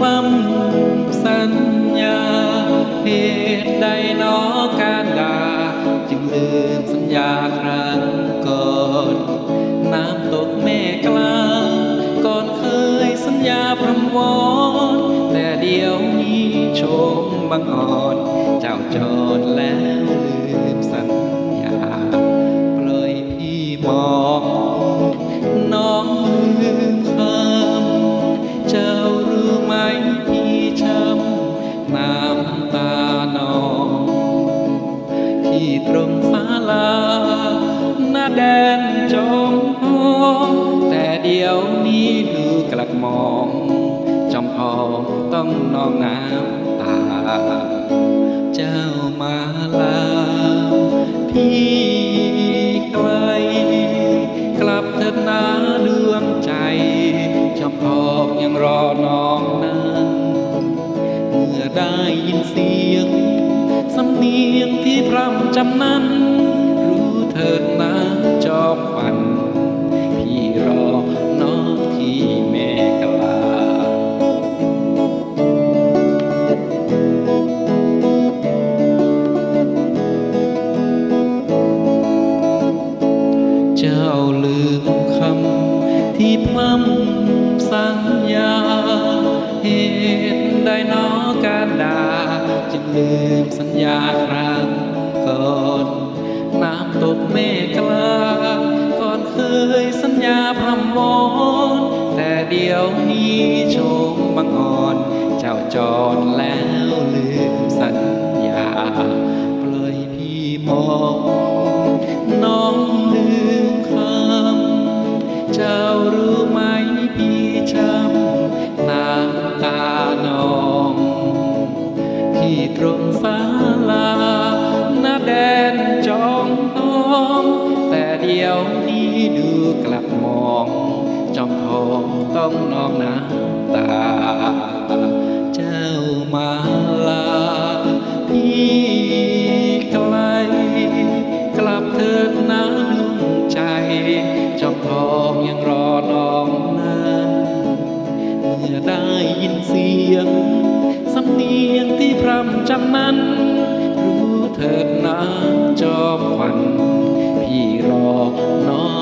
ปั๊มสัญญาเหตุใดน้อการดาจึงลืมสัญญาครั้งก่อน น้ำตกแม่กลาง ก่อนเคยสัญญาพรำวอนแต่เดี๋ยวนี้ชมบังอ่อน เจ้าจอดแล้วลืมสัญญา ปล่อยพี่มอง ที่ตรงศาลาหน้าแดนจอมพองแต่เดี๋ยวนี้ดูกลับมอง จอมพองต้องนองน้ำตา เจ้ามาลา พี่ไกล กลับเถิดนาดวงใจ จอมพองยังรอน้องนั้น เมื่อได้ยินเสียง สำเนียงที่พ ร่ำจำนั้น รู้เถิดนะจอมขวัญพี่รอน้องที่แม่กลาเจ้าลืมคำที่พร่ำสัญญา เหตุใดหนอการดาจึงลืมสัญญาใคร ตกเมฆกลาก่อนเคยสัญญาพร่ำวอนแต่เดี๋ยวนี้โชมบังอ่อน เจ้าจรแล้วลืมสัญญา ปล่อยพี่มองน้องลืมคำ เจ้ารู้ไหมพี่ช้ำน้ำตานองที่ตรงศาลา กลับมองจอมทองต้องนองน้ำตา เจ้ามาลา พี่ไกล กลับเถิดนะดวงใจ จอมทองยังรอน้องนั้นเมื่อได้ยินเสียง สำเนียงที่พร่ำจำนั้น รู้เถิดนะจอมขวัญพี่รอน้อง